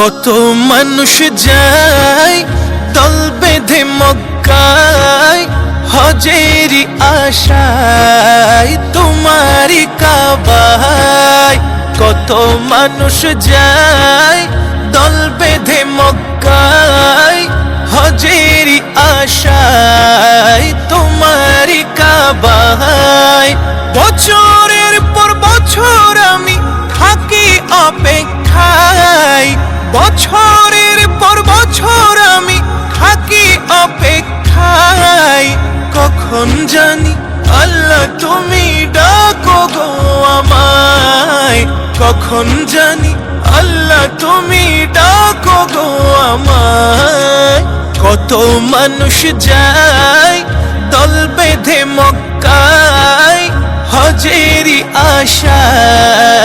কত মানুষ যায়, দল বেঁধে মক্কায় হজেরি আশায় তোমারি কাবায়। কত মানুষ যায়, দল বেঁধে মক্কায় হজেরি আশায় তোমারি কাবায়। বছরের বছরের পর বছর আমি থাকি অপেক্ষায়। কখন জানি আল্লাহ তুমি ডাকো গো আমায়। কখন জানি আল্লাহ তুমি ডাকো গো আমায়। কত মানুষ যায় দল বেঁধে মক্কায় হজেরি আশায়।